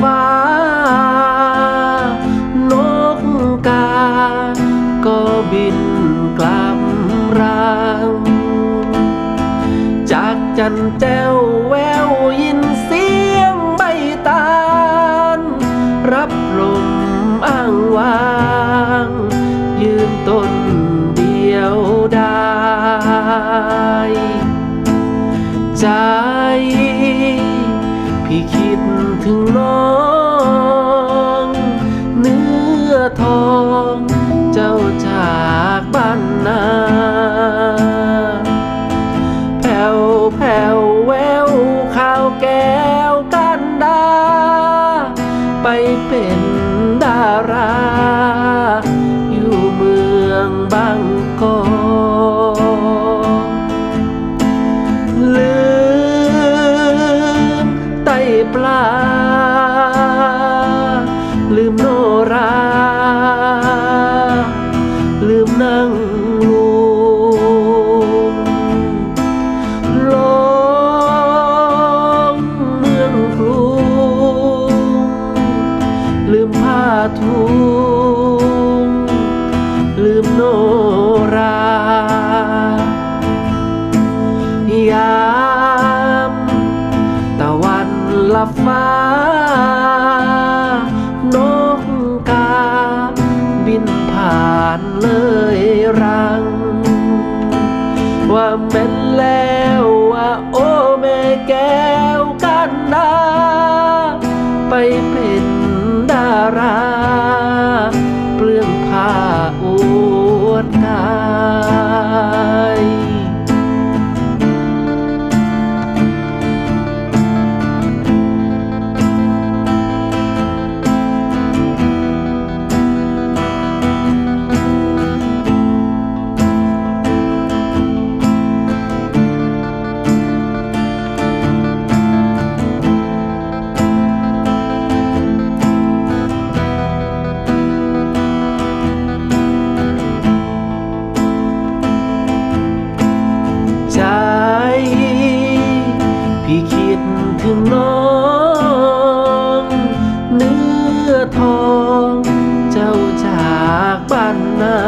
ฟ้า นกกา ก็บินกลับรัง จากจันแจ้วแววยินเสียงใบตาล รับลมอ้างวาง ยืนต้น ลับฟ้า นกกา บินผ่านเลยรัง ว่าแม่นแล้วว่าโอ้แม่แก้วกันดาไปเป็นดารา น้องเนื้อทองเจ้าจากบ้านนา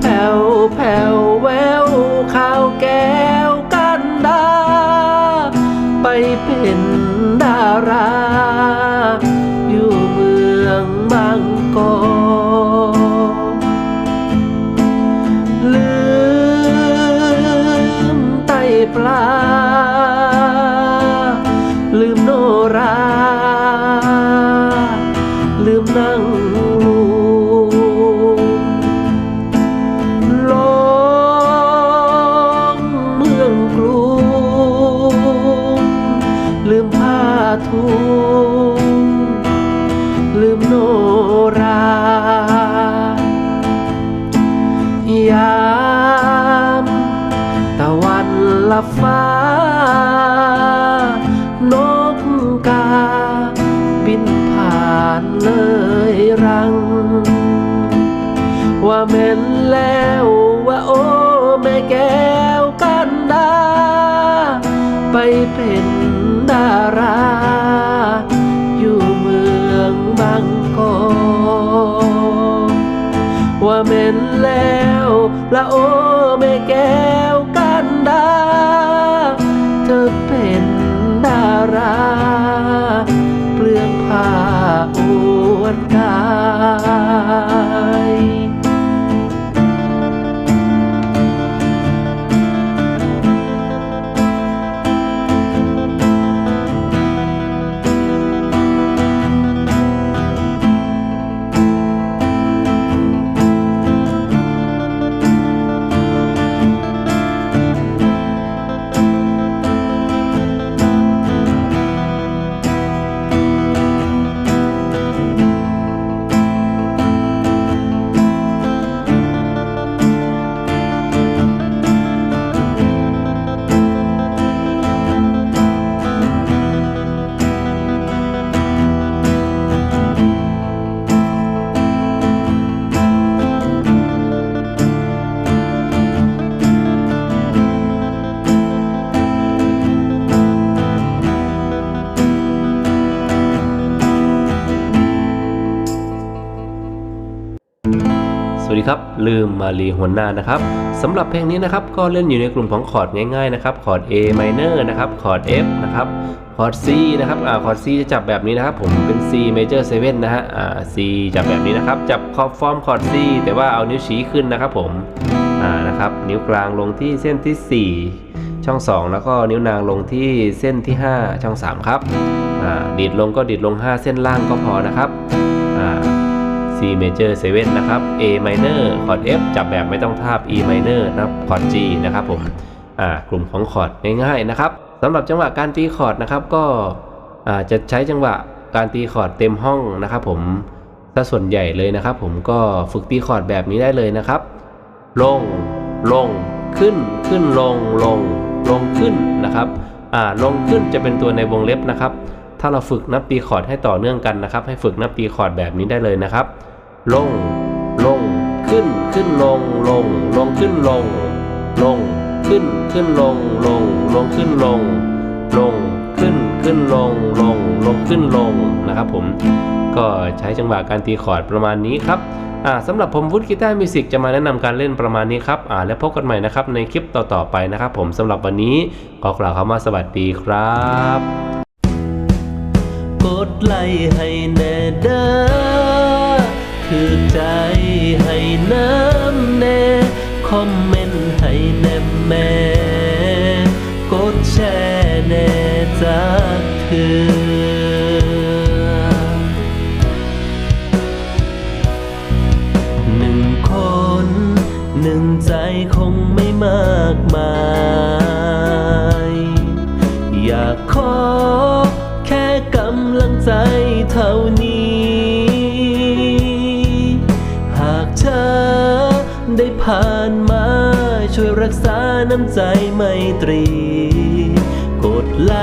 แผ่วแผ่วแววข้าวแก้วกันดา ไปเป็นดารา อยู่เมืองบางกอกลืมไตปลา ยามตะวันละฟ้านกกา บินผ่านเลยรัง ว่าแม่นแล้วว่าโอ้แม่แก้ แล้ ลืมมารีหัวหน้านะครับสำหรับเพลงนี้นะครับก็เล่นอยู่ในกลุ่มของคอร์ดง่ายๆนะครับคอร์ด A minor นะครับคอร์ด F นะครับคอร์ด C นะครับอ่าคอร์ด C จะจับแบบนี้นะครับผมเป็น C major 7นะฮะอ่า C จับแบบนี้นะครับจับคอร์ดฟอร์มคอร์ด C แต่ว่าเอานิ้วชี้ขึ้นนะครับผมอ่านะครับนิ้วกลางลงที่เส้นที่ 4 ช่อง 2 แล้วก็นิ้วนางลงที่เส้นที่ 5 ช่อง 3 ครับอ่าดีดลงก็ดีดลง 5 เส้นล่างก็พอนะครับ major 7 นะครับ A minor คอร์ด F จับแบบไม่ต้องทาบ E minor นะครับคอร์ด G นะครับผมอ่ากลุ่มของคอร์ดง่ายๆนะครับสำหรับจังหวะการตีคอร์ดนะครับก็อ่าจะใช้จังหวะการตีคอร์ดเต็มห้องนะครับผมถ้าส่วนใหญ่เลยนะครับ ผมก็ฝึกตีคอร์ดแบบนี้ได้เลยนะครับ ลงลงขึ้นขึ้นลงลงลงขึ้นนะครับอ่าลงขึ้นจะเป็นตัวในวงเล็บนะครับ ถ้าเราฝึกนับตีคอร์ดให้ต่อเนื่องกันนะครับ ให้ฝึกนับตีคอร์ดแบบนี้ได้เลยนะครับ ลง ลง ขึ้น ขึ้นลง ลง ลงขึ้นลง ลง ขึ้น ขึ้นลง ลง ลงขึ้นลง ลง ขึ้น ขึ้นลง ลง ลงขึ้นลงนะครับผม ก็ใช้จังหวะการตีคอร์ดประมาณนี้ครับสำหรับผมวุฒิกีตาร์มิวสิกจะมาแนะนำการเล่นประมาณนี้ครับแล้วพบกันใหม่นะครับในคลิปต่อๆไปนะครับ ผมสำหรับวันนี้ขอกล่าวคำว่าสวัสดีครับ กดไลค์ให้แน่เด้อ อใจให้น้ำแน่ คอมเมนต์ให้แน่แม่กดแชร์แน่จากเธอหนึ่งคน หนึ่งใจคงไม่มากมาย อยากขอแค่กำลังใจเท่านี้ ผ่านมา ช่วยรักษาน้ำใจไมตรี กดไล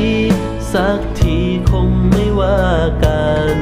ค์สักทีคงไม่ว่ากัน